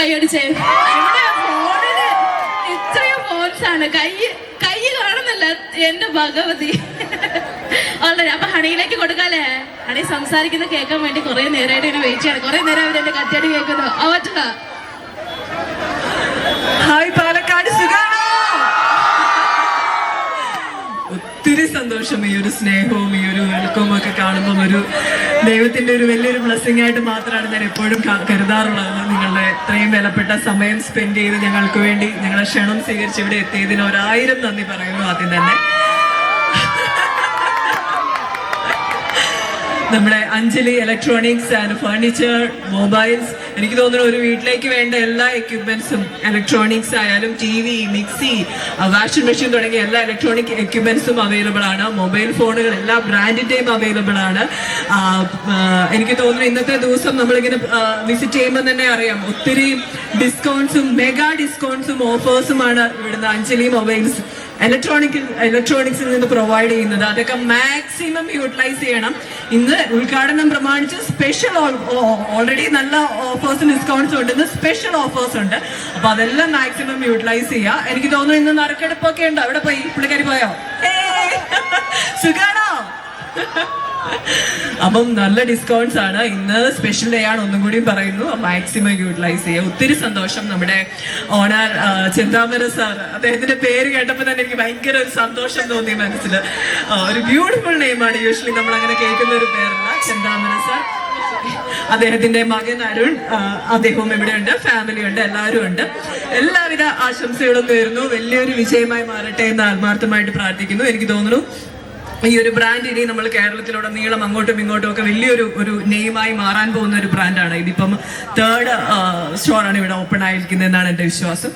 കൈയടിച്ചേ. ഫോണിന് ഇത്രയും ഫോൺസ് ആണ്. കൈ കൈ കാണുന്നല്ല എന്റെ ഭഗവതി. ഓൾറെഡി അപ്പൊ ഹണിയിലേക്ക് കൊടുക്കാല്ലേ? ഹണി സംസാരിക്കുന്ന കേൾക്കാൻ വേണ്ടി കുറെ നേരമായിട്ട് ഇങ്ങനെ വെയിറ്റ് ചെയ്യാണ്. കുറെ നേരം അവർ എന്റെ കത്തിയടി കേൾക്കുന്നു. പാലക്കാട് ഒത്തിരി സന്തോഷം ഈ ഒരു സ്നേഹവും ഈ ഒരു വെൽക്കവും ഒക്കെ കാണുമ്പോൾ ഒരു ദൈവത്തിന്റെ ഒരു വലിയൊരു ബ്ലെസ്സിങ് ആയിട്ട് മാത്രമാണ് ഞാൻ എപ്പോഴും കരുതാറുള്ളത്. നിങ്ങളുടെ ഇത്രയും വിലപ്പെട്ട സമയം സ്പെൻഡ് ചെയ്ത് ഞങ്ങൾക്ക് വേണ്ടി ഞങ്ങളെ ക്ഷണം സ്വീകരിച്ച് ഇവിടെ എത്തിയതിന് ഒരായിരം നന്ദി പറയുന്നു ആദ്യം തന്നെ. നമ്മുടെ Anjali electronics and furniture mobiles എനിക്ക് തോന്നുന്നു ഒരു വീട്ടിലേക്ക് വേണ്ട എല്ലാ എക്യുപ്മെന്റ്സും ഇലക്ട്രോണിക്സ് ആയാലും T V mixie washing machine തുടങ്ങിയ എല്ലാ ഇലക്ട്രോണിക് എക്യുപ്മെന്റ്സും അവൈലബിൾ ആണ്. മൊബൈൽ ഫോണുകൾ എല്ലാ ബ്രാൻഡിന്റെയും അവൈലബിൾ ആണ്. എനിക്ക് തോന്നുന്നു ഇന്നത്തെ ദിവസം നമ്മളിങ്ങനെ വിസിറ്റ് ചെയ്യുമ്പോൾ തന്നെ അറിയാം. ഒത്തിരി ഡിസ്കൗണ്ട്സും മെഗാ ഡിസ്കൗണ്ട്സും ഓഫേഴ്സുമാണ് ഇവിടുന്ന് അഞ്ജലി മൊബൈൽസ് ഇലക്ട്രോണിക് ഇലക്ട്രോണിക്സിൽ നിന്ന് പ്രൊവൈഡ് ചെയ്യുന്നത്. അതൊക്കെ മാക്സിമം യൂട്ടിലൈസ് ചെയ്യണം. ഇന്ന് ഉദ്ഘാടനം പ്രമാണിച്ച് സ്പെഷ്യൽ ഓൾറെഡി നല്ല ഓഫേഴ്സും ഡിസ്കൗണ്ട്സും ഉണ്ട്. ഇന്ന് സ്പെഷ്യൽ ഓഫേഴ്സ് ഉണ്ട്. അപ്പൊ അതെല്ലാം മാക്സിമം യൂട്ടിലൈസ് ചെയ്യുക എനിക്ക് തോന്നുന്നു ഇന്ന് നറുക്കെടുപ്പൊക്കെ ഉണ്ട്. അവിടെ പോയി. പുള്ളിക്കാരി പോയോ! സുഖാണോ? അപ്പം നല്ല ഡിസ്കൗണ്ട്സ് ആണ്. ഇന്ന് സ്പെഷ്യൽ ഡേ ആണ് ഒന്നും കൂടി പറയുന്നു. മാക്സിമം യൂട്ടിലൈസ് ചെയ്യുക. ഒത്തിരി സന്തോഷം നമ്മുടെ ഓണർ ചിന്താമര സാർ. അദ്ദേഹത്തിന്റെ പേര് കേട്ടപ്പോൾ തന്നെ എനിക്ക് ഭയങ്കര ഒരു സന്തോഷം തോന്നി മനസ്സിൽ. ഒരു ബ്യൂട്ടിഫുൾ നെയിമാണ് യൂഷ്വലി നമ്മൾ അങ്ങനെ കേൾക്കുന്ന ഒരു പേരല്ല. ചിന്താമര സാർ. അദ്ദേഹത്തിന്റെ മകൻ അരുൺ അദ്ദേഹവും ഇവിടെ ഉണ്ട്. ഫാമിലി ഉണ്ട്. എല്ലാവരും ഉണ്ട്. എല്ലാവിധ ആശംസകളും നേരുന്നു. വലിയൊരു വിജയമായി മാറട്ടെ എന്ന് ആത്മാർത്ഥമായിട്ട് പ്രാർത്ഥിക്കുന്നു. എനിക്ക് തോന്നുന്നു ഈ ഒരു ബ്രാൻഡ് ഇനി നമ്മൾ കേരളത്തിലൂടെ നീളം അങ്ങോട്ടും ഇങ്ങോട്ടും ഒക്കെ വലിയൊരു ഒരു നെയിമായി മാറാൻ പോകുന്ന ഒരു ബ്രാൻഡാണ് ഇതിപ്പം തേർഡ് സ്റ്റോറാണ് ഇവിടെ ഓപ്പൺ ആയിരിക്കുന്നത് എന്നാണ് എന്റെ വിശ്വാസം.